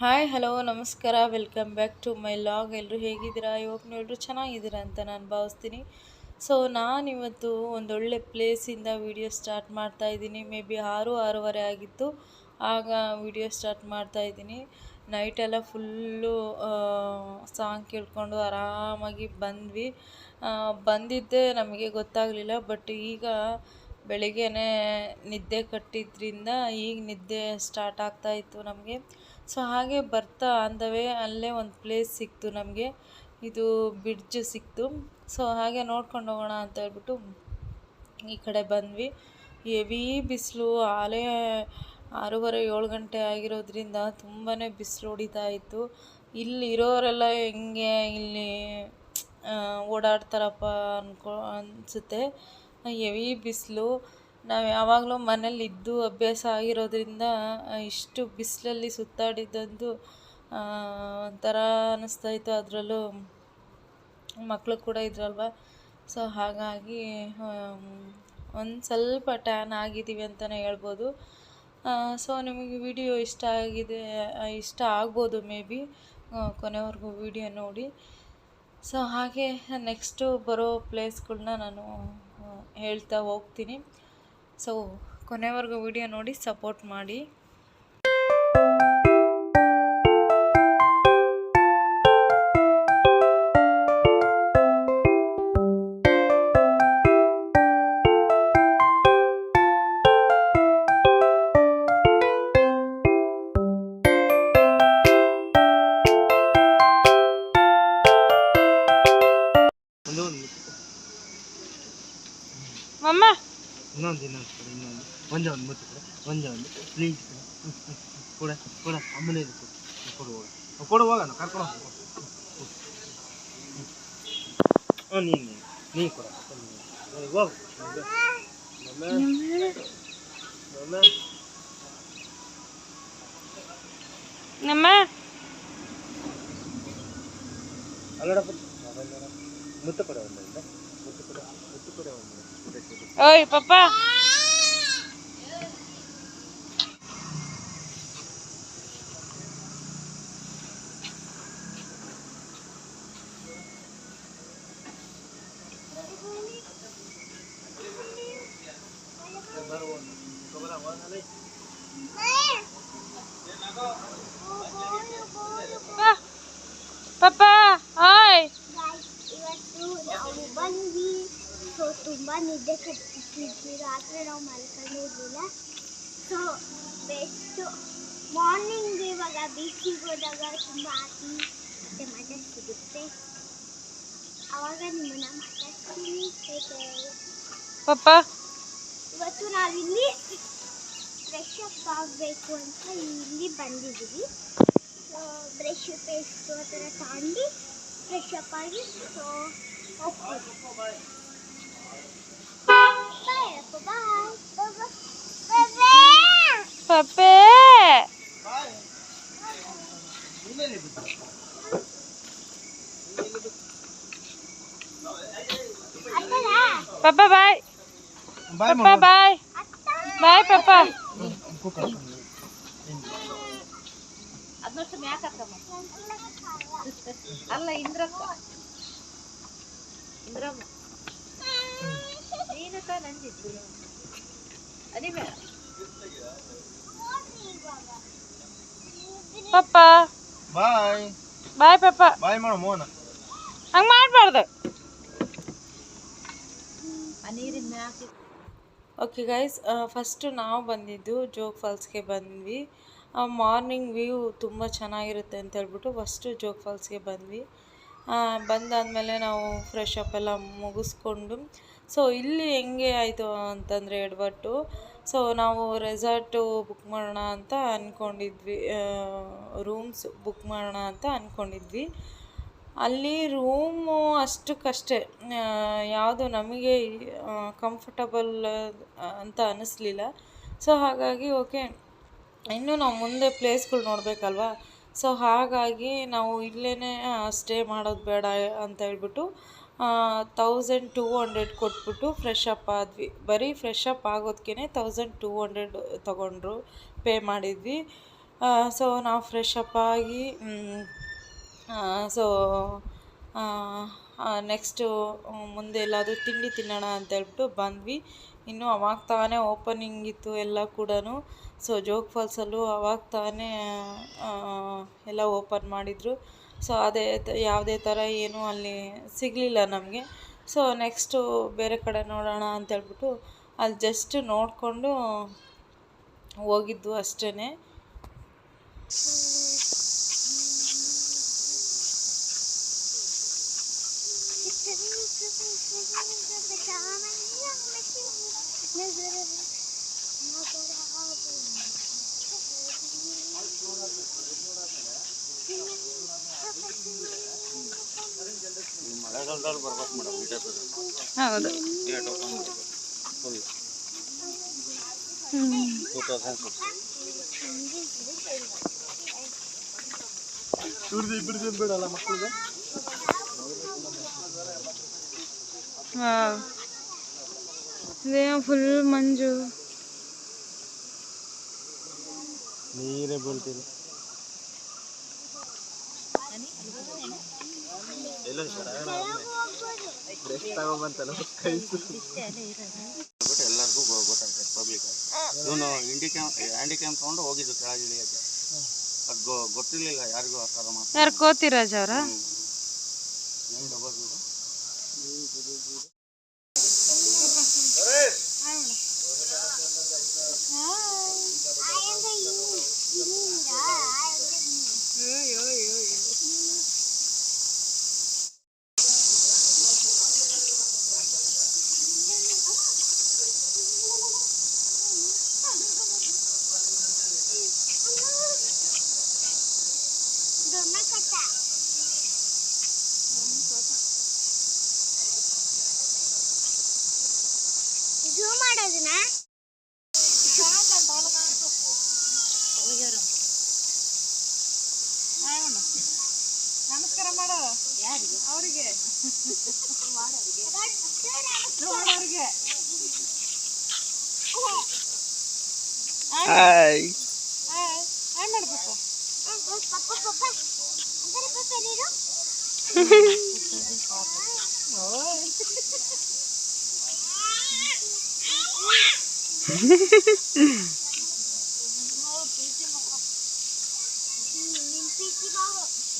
Hi hello ನಮಸ್ಕಾರ welcome back to my vlog ಎಲ್ಲರೂ ಹೇಗಿದ್ದೀರಾ? ಇವಾಗ ಎಲ್ಲರೂ ಚೆನ್ನಾಗಿದ್ದೀರಾ ಅಂತ ನಾನು ಭಾವಿಸ್ತೀನಿ. ಸೊ ನಾನಿವತ್ತು ಒಂದೊಳ್ಳೆ ಪ್ಲೇಸಿಂದ ವಿಡಿಯೋ ಸ್ಟಾರ್ಟ್ ಮಾಡ್ತಾ ಇದ್ದೀನಿ. ಮೇ ಬಿ ಆರು, ಆರೂವರೆ ಆಗಿತ್ತು. ಆಗ ವಿಡಿಯೋ ಸ್ಟಾರ್ಟ್ ಮಾಡ್ತಾ ಇದ್ದೀನಿ. ನೈಟೆಲ್ಲ ಫುಲ್ಲು ಸಾಂಗ್ ಕೇಳ್ಕೊಂಡು ಆರಾಮಾಗಿ ಬಂದ್ವಿ. ಬಂದಿದ್ದೆ ನಮಗೆ ಗೊತ್ತಾಗಲಿಲ್ಲ ಬಟ್ ಈಗ ಬೆಳಗ್ಗೆನೇ ನಿದ್ದೆ ಕಟ್ಟಿದ್ರಿಂದ ಈಗ ನಿದ್ದೆ ಸ್ಟಾರ್ಟ್ ಆಗ್ತಾಯಿತ್ತು ನಮಗೆ. ಸೊ ಹಾಗೆ ಬರ್ತಾ ಅಂದವೇ ಅಲ್ಲೇ ಒಂದು ಪ್ಲೇಸ್ ಸಿಕ್ತು ನಮಗೆ. ಇದು ಬ್ರಿಡ್ಜ್ ಸಿಕ್ತು. ಸೊ ಹಾಗೆ ನೋಡ್ಕೊಂಡು ಹೋಗೋಣ ಅಂತ ಹೇಳ್ಬಿಟ್ಟು ಈ ಕಡೆ ಬಂದ್ವಿ. ಹೆವಿ ಬಿಸಿಲು. ಆಲೇ ಆರೂವರೆ, ಏಳು ಗಂಟೆ ಆಗಿರೋದ್ರಿಂದ ತುಂಬಾ ಬಿಸಿಲು ಹೊಡಿತಾ ಇತ್ತು. ಇಲ್ಲಿ ಇರೋರೆಲ್ಲ ಹೆಂಗೆ, ಇಲ್ಲಿ ಓಡಾಡ್ತಾರಪ್ಪ ಅನ್ಕೊ, ಅನಿಸುತ್ತೆ. ಹೆವಿ ಬಿಸಿಲು. ನಾವು ಯಾವಾಗಲೂ ಮನೇಲಿದ್ದು ಅಭ್ಯಾಸ ಆಗಿರೋದ್ರಿಂದ ಇಷ್ಟು ಬಿಸಿಲಲ್ಲಿ ಸುತ್ತಾಡಿದ್ದಂದು ಒಂಥರ ಅನ್ನಿಸ್ತಾ ಇತ್ತು. ಅದರಲ್ಲೂ ಮಕ್ಕಳು ಕೂಡ ಇದ್ರಲ್ವ? ಸೊ, ಹಾಗಾಗಿ ಒಂದು ಸ್ವಲ್ಪ ಟ್ಯಾನ್ ಆಗಿದ್ದೀವಿ ಅಂತಲೇ ಹೇಳ್ಬೋದು. ಸೊ, ನಿಮಗೆ ವಿಡಿಯೋ ಇಷ್ಟ ಆಗಿದೆ ಇಷ್ಟ ಆಗ್ಬೋದು ಮೇ ಬಿ ಕೊನೆವರೆಗೂ ವಿಡಿಯೋ ನೋಡಿ. ಸೊ, ಹಾಗೆ, ನೆಕ್ಸ್ಟು ಬರೋ ಪ್ಲೇಸ್ಗಳನ್ನ ನಾನು ಹೇಳ್ತಾ ಹೋಗ್ತೀನಿ. ಸೊ ಕೊನೆವರೆಗೂ ವಿಡಿಯೋ ನೋಡಿ ಸಪೋರ್ಟ್ ಮಾಡಿ. ಮಮ್ಮ ಇನ್ನೊಂದು ಇನ್ನೊಂದು ಕೊಡು ಇನ್ನೊಂದು. ಒಂದೇ ಒಂದು ಮುತ್ತು ಕೊಡು ಒಂದೇ ಒಂದು. ಪ್ಲೀಸ್ ಕೊಡ ಕೊಡ ಅಮ್ಮನೇ ಇದು ಕೊಡು. ಕೊಡು ಹೋಗ ಕೊಡು ಹೋಗೋಣ ಕರ್ಕೊಂಡು ಹೋಗು. ಹ್ಞೂ ನೀನು ನೀನು. ನೀ ಕೊಡ. ಹೋಗು ನಮ್ಮ ಅಲ್ಲಡಪ್ಪ. ಮುತ್ತು ಕೊಡ ಒಂದರಿಂದ ಮುತ್ತು ಕೊಡ ಮುತ್ತು ಕೊಡ ಒಂದು. ಕೊಡೆ ಕೊಡೆ ಓಯ್ ಪಪ್ಪ ಪಪ್ಪ ಓಯ್ ಇವತ್ತು ನಾವು ಬಂದ್ವಿ ಸೊ ತುಂಬ ನಿದ್ದೆ ಕಟ್ಟಿದ್ವಿ ರಾತ್ರಿ ನಾವು ಮಲ್ಕೊಂಡಿರ್ಲಿಲ್ಲ ಸೊ ಬೆಸ್ಟು ಮಾರ್ನಿಂಗ್ ಇವಾಗ ಬೀಚಿಗೆ ಹೋದಾಗ ತುಂಬ ಆಟಿ ಮತ್ತು ಮಜಾ ಸಿಗುತ್ತೆ. ಆವಾಗ ನಿಮ್ಮನ್ನ ಮಾತಾಡ್ತೀನಿ. ಪಪ್ಪ? ಇವತ್ತು ನಾವಿಲ್ಲಿ ಫ್ರೆಶ್ ಅಪ್ ಆಗಬೇಕು ಅಂತ ಇಲ್ಲಿ ಬಂದಿದ್ದೀವಿ. ಸೊ ಬ್ರಷ್ ಪೇಸ್ಟು ಆ ಥರ ತಗೊಂಡು ಫ್ರೆಶ್ ಅಪ್ ಆಗಿ ಸೊ ಹೋಗ್ತೀವಿ. ಪಪ್ಪೆ. ಪಪ್ಪ ಬಾಯ್. ಬಾಯ್ ಪಪ್ಪ ಬಾಯ್. ಬಾಯ್ ಪಪ್ಪ. ಅದನ್ನಷ್ಟು ಮ್ಯಾಕ್ ಹಾಕಮ್ಮ ಅಲ್ಲ ಇಂದ್ರಕ್ಕ. ಇಂದ್ರಮ್ಮ. ಅದೇ ಬೇಡ ಪಪ್ಪ. ಬಾಯ್. ಬಾಯ್ ಪಪ್ಪ. ಬಾಯ್ ಮಾಡು ಮೋನ ಹಂಗೆ ಮಾಡಬಾರ್ದು. ಆ ನೀರಿನ ಮ್ಯಾಕ್ ಓಕೆ ಗೈಸ್ ಫಸ್ಟು ನಾವು ಬಂದಿದ್ದು ಜೋಗ್ ಫಾಲ್ಸ್ಗೆ ಬಂದ್ವಿ. ಮಾರ್ನಿಂಗ್ ವ್ಯೂ ತುಂಬ ಚೆನ್ನಾಗಿರುತ್ತೆ ಅಂತ ಹೇಳ್ಬಿಟ್ಟು ಫಸ್ಟು ಜೋಗ್ ಫಾಲ್ಸ್ಗೆ ಬಂದ್ವಿ. ಬಂದಾದಮೇಲೆ ನಾವು ಫ್ರೆಶ್ ಅಪ್ ಎಲ್ಲ ಮುಗಿಸ್ಕೊಂಡು ಸೊ ಇಲ್ಲಿ ಹೆಂಗೆ ಆಯಿತು ಅಂತಂದರೆ ಎಡವಟ್ಟು ಸೊ ನಾವು ರೆಸಾರ್ಟು ಬುಕ್ ಮಾಡೋಣ ಅಂತ ಅಂದ್ಕೊಂಡಿದ್ವಿ ರೂಮ್ಸ್ ಬುಕ್ ಮಾಡೋಣ ಅಂತ ಅಂದ್ಕೊಂಡಿದ್ವಿ ಅಲ್ಲಿ ರೂಮು ಅಷ್ಟಕ್ಕಷ್ಟೇ ಯಾವುದು ನಮಗೆ ಕಂಫರ್ಟಬಲ್ ಅಂತ ಅನ್ನಿಸ್ಲಿಲ್ಲ ಸೊ ಹಾಗಾಗಿ ಓಕೆ ಇನ್ನೂ ನಾವು ಮುಂದೆ ಪ್ಲೇಸ್ಗಳು ನೋಡಬೇಕಲ್ವಾ? ಸೊ ಹಾಗಾಗಿ ನಾವು ಇಲ್ಲೇ ಸ್ಟೇ ಮಾಡೋದು ಬೇಡ ಅಂತ ಹೇಳ್ಬಿಟ್ಟು ತೌಸಂಡ್ ಟೂ ಹಂಡ್ರೆಡ್ ಕೊಟ್ಬಿಟ್ಟು ಫ್ರೆಶ್ ಅಪ್ ಆದ್ವಿ. ಬರೀ ಫ್ರೆಶ್ ಅಪ್ ಆಗೋದಕ್ಕೆ ತೌಸಂಡ್ ಟೂ ಹಂಡ್ರೆಡ್ ತೊಗೊಂಡ್ರು ಪೇ ಮಾಡಿದ್ವಿ. ಸೊ ನಾವು ಫ್ರೆಶ್ ಅಪ್ ಆಗಿ ಸೊ ನೆಕ್ಸ್ಟು ಮುಂದೆ ಎಲ್ಲಾದರೂ ತಿಂಡಿ ತಿನ್ನೋಣ ಅಂತ ಹೇಳ್ಬಿಟ್ಟು ಬಂದ್ವಿ. ಇನ್ನು ಅವಾಗ ತಾನೇ ಓಪನಿಂಗ್ ಇತ್ತು ಎಲ್ಲ ಕೂಡ ಸೊ ಜೋಗ್ ಫಾಲ್ಸಲ್ಲೂ ಅವಾಗ ತಾನೇ ಎಲ್ಲ ಓಪನ್ ಮಾಡಿದರು. ಸೊ ಅದೇ ಯಾವುದೇ ಥರ ಏನೂ ಅಲ್ಲಿ ಸಿಗಲಿಲ್ಲ ನಮಗೆ. ಸೊ ನೆಕ್ಸ್ಟು ಬೇರೆ ಕಡೆ ನೋಡೋಣ ಅಂತ ಹೇಳ್ಬಿಟ್ಟು ಅಲ್ಲಿ ಜಸ್ಟ್ ನೋಡಿಕೊಂಡು ಹೋಗಿದ್ದು ಅಷ್ಟೇ ಮಳೆಗಾಲದಲ್ಲಿ ಬರ್ಬೇಕು ಮೇಡಮ್ ಹೌದು. ಫುಲ್ ಟೂ ತೌಸಂಡ್ ಇವ್ರದ್ದು ಇಬ್ಬರದ್ದು ಬೇಡಲ್ಲ ಮಕ್ಕಳಿಗೆ ಇದೇ ಫುಲ್ ಮಂಜು. ನೀರೇ ಬೀಳ್ತಿದೆ. ಬಿಟ್ಟು ಎಲ್ಲರಿಗೂ ಗೊತ್ತಾಗ್ತದೆ ಪಬ್ಲಿಕ್ ಇವನು ಇಂಡಿ ಕ್ಯಾಂಪ್ ಹ್ಯಾಂಡಿ ಕ್ಯಾಂಪ್ ತೊಗೊಂಡು ಹೋಗಿದ್ದು ಕೆಳಗೆ ಇಳಿಯೋಕ್ಕೆ ಅದು ಗೊ ಗೊತ್ತಿರಲಿಲ್ಲ ಯಾರಿಗೂ ಆ ಥರ ಯಾರು ಕೋತಿರಾಜ್ ಅವರ? ಮಾಡೋದನ್ನ ನಮಸ್ಕಾರ ಮಾಡೋ. ಯಾರಿಗೆ? ಅವರಿಗೆ. ಹಾಯ್. ಹಾಯ್. ಮಾಡಬೇಕು ಪಪ್ಪ. ಪಪ್ಪ ಅಂದರೆ ಪಪ್ಪ ನೀರು ಓ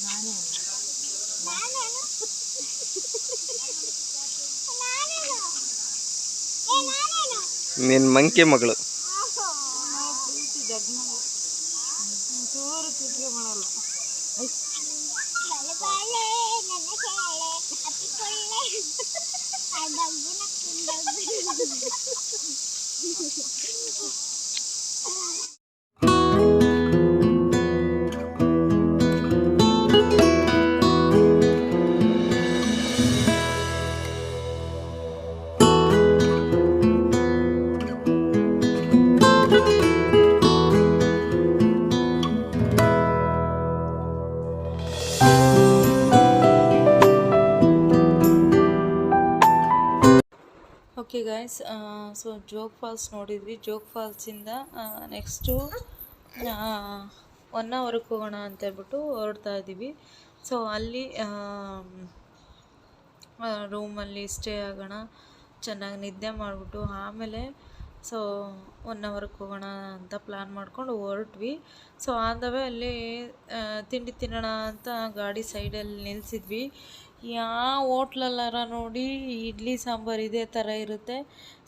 ನಾನೇನು ನಾನೇನು ಏ ನಾನೇನು ನಿನ್ನ ಮಂಕಿ ಮಗಳು ಚೂರು ಚಿಟಿಕೆ ಮಾಡಲ್ಲ ಬಲೆ ಬಾಳೆ ನನ್ನ Thank you. Guys so Jog falls ನೋಡಿದ್ವಿ. ಜೋಗ್ ಫಾಲ್ಸಿಂದ ನೆಕ್ಸ್ಟು ಒನ್ ಅವರ್ಗೆ ಹೋಗೋಣ ಅಂತ ಹೇಳ್ಬಿಟ್ಟು ಹೊರಡ್ತಾ ಇದ್ದೀವಿ. ಸೊ ಅಲ್ಲಿ ರೂಮಲ್ಲಿ ಸ್ಟೇ ಆಗೋಣ. ಚೆನ್ನಾಗಿ ನಿದ್ದೆ ಮಾಡಿಬಿಟ್ಟು ಆಮೇಲೆ ಸೊ ಒನ್ ಅವರ್ಗೆ ಹೋಗೋಣ ಅಂತ ಪ್ಲ್ಯಾನ್ ಮಾಡ್ಕೊಂಡು ಹೊರಟ್ವಿ. ಸೊ ಆದವೇ ಅಲ್ಲಿ ತಿಂಡಿ ತಿನ್ನೋಣ ಅಂತ ಗಾಡಿ ಸೈಡಲ್ಲಿ ನಿಲ್ಲಿಸಿದ್ವಿ ಯಾವ ಹೋಟ್ಲಲ್ಲಾರ ನೋಡಿ ಇಡ್ಲಿ ಸಾಂಬಾರು ಇದೇ ಥರ ಇರುತ್ತೆ.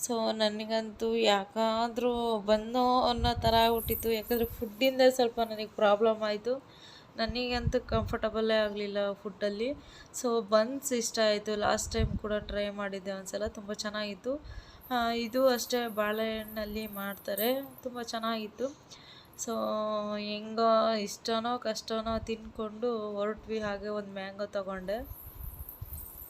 ಸೊ ನನಗಂತೂ ಯಾಕಾದರೂ ಬಂದೋ ಅನ್ನೋ ಥರ ಆಗ್ಬಿಟ್ಟಿತ್ತು. ಯಾಕಂದರೆ ಫುಡ್ಡಿಂದ ಸ್ವಲ್ಪ ನನಗೆ ಪ್ರಾಬ್ಲಮ್ ಆಯಿತು. ನನಗಂತೂ ಕಂಫರ್ಟಬಲ್ಲೇ ಆಗಲಿಲ್ಲ ಫುಡ್ಡಲ್ಲಿ ಸೊ ಬನ್ಸ್ ಇಷ್ಟ ಆಯಿತು. ಲಾಸ್ಟ್ ಟೈಮ್ ಕೂಡ ಟ್ರೈ ಮಾಡಿದ್ದೆ ಒಂದ್ಸಲ. ತುಂಬ ಚೆನ್ನಾಗಿತ್ತು. ಇದು ಅಷ್ಟೇ ಬಾಳೆಹಣ್ಣಲ್ಲಿ ಮಾಡ್ತಾರೆ. ತುಂಬ ಚೆನ್ನಾಗಿತ್ತು. ಸೊ ಹೆಂಗೋ ಇಷ್ಟನೋ ಕಷ್ಟನೋ ತಿಂದ್ಕೊಂಡು ಹೊರಟ್ವಿ ಹಾಗೆ ಒಂದು ಮ್ಯಾಂಗೋ ತೊಗೊಂಡೆ.